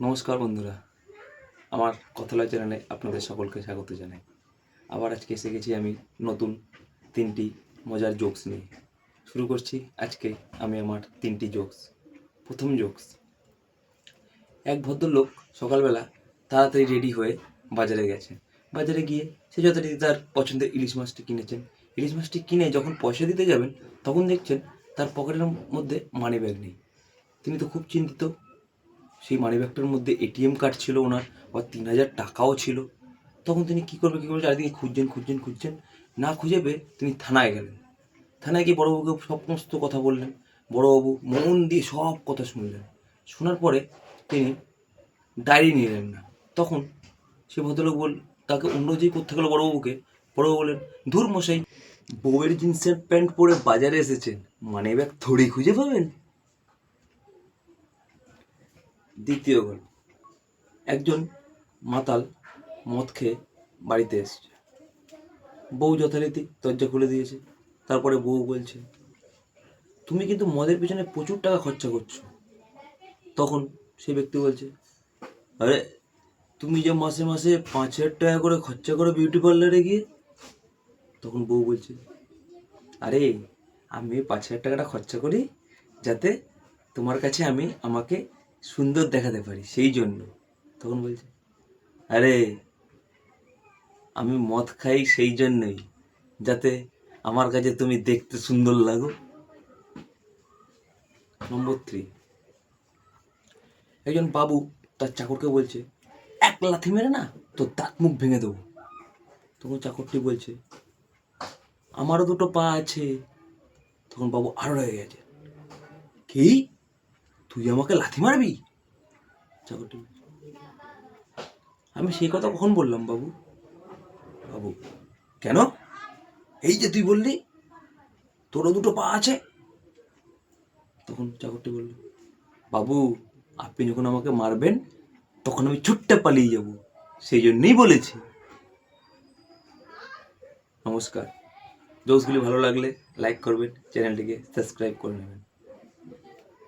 নমস্কার বন্ধুরা। আমার কথালয় চ্যানেলে আপনাদের সকলকে স্বাগত জানাই। আবার আজকে এসে গেছি আমি নতুন তিনটি মজার জোকস নিয়ে। শুরু করছি আজকে আমি আমার তিনটি জোকস প্রথম জোকস এক ভদ্রলোক সকালবেলা তাড়াতাড়ি রেডি হয়ে বাজারে গেছে। বাজারে গিয়ে সে যথারীতি তার পছন্দের ইলিশ মাছটি কিনেছেন। ইলিশ মাছটি কিনে যখন পয়সা দিতে যাবেন, তখন দেখছেন তার পকেটের মধ্যে মানি ব্যাগ নেই। তিনি তো খুব চিন্তিত সেই মানিব্যাগটার মধ্যে এটিএম কার্ড ছিল ওনার বা তিন হাজার টাকাও ছিল। তখন তিনি কী করবে কী করবে? চারিদিকে খুঁজছেন খুঁজছেন খুঁজছেন। না খুঁজে পেয়ে তিনি থানায় গেলেন। থানায় গিয়ে বড়োবাবুকে সমস্ত কথা বললেন। বড়োবাবু মন দিয়ে সব কথা শুনলেন। শোনার পরে তিনি ডায়েরি নিলেন না। তখন সে ভদ্রলোক বল, তাকে অনুরোধই করতে গেলো বড়োবাবুকে, বড়োবাবু বললেন, ধুর মশাই, বউয়ের জিন্সের প্যান্ট পরে বাজারে এসেছেন। মানি ব্যাগ থোড়ি খুঁজে পাবেন? দ্বিতীয় গল্প একজন মাতাল মদ খেয়ে বাড়িতে এসছে। বউ যথারীতি দরজা খুলে দিয়েছে, তারপরে বউ বলছে, তুমি কিন্তু মদের পিছনে প্রচুর টাকা খরচা করছ। তখন সে ব্যক্তি বলছে, আরে, তুমি যে মাসে মাসে পাঁচ হাজার টাকা করে খরচা করো বিউটি পার্লারে গিয়ে? তখন বউ বলছে, আরে, আমি পাঁচ হাজার টাকাটা খরচা করি যাতে তোমার কাছে আমি, আমাকে সুন্দর দেখাতে পারি, সেই জন্য। তখন বলছে, আরে, আমি মদ খাই সেই জন্যই, যাতে আমার কাছে তুমি দেখতে সুন্দর লাগো। নম্বর থ্রি একজন বাবু তার চাকরকে বলছে, এক লাথি মেরে না তোর দাঁত মুখ ভেঙে দেবো। তখন চাকরটি বলছে, আমারও দুটো পা আছে। তখন বাবু আরও রয়ে গেছে। কি? তুই আমাকে লাথি মারবি? চাকরটি আমি সেই কথা কখন বললাম, বাবু? বাবু, কেন? এই যে তুই বললি, তোরও দুটো পা আছে। তখন চাকরটি বলল, বাবু, আপনি যখন আমাকে মারবেন, তখন আমি ছুট্টে পালিয়ে যাব। সেই জন্যই বলেছি। নমস্কার। জোসগুলি ভালো লাগলে লাইক করবেন, চ্যানেলটিকে সাবস্ক্রাইব করে নেবেন।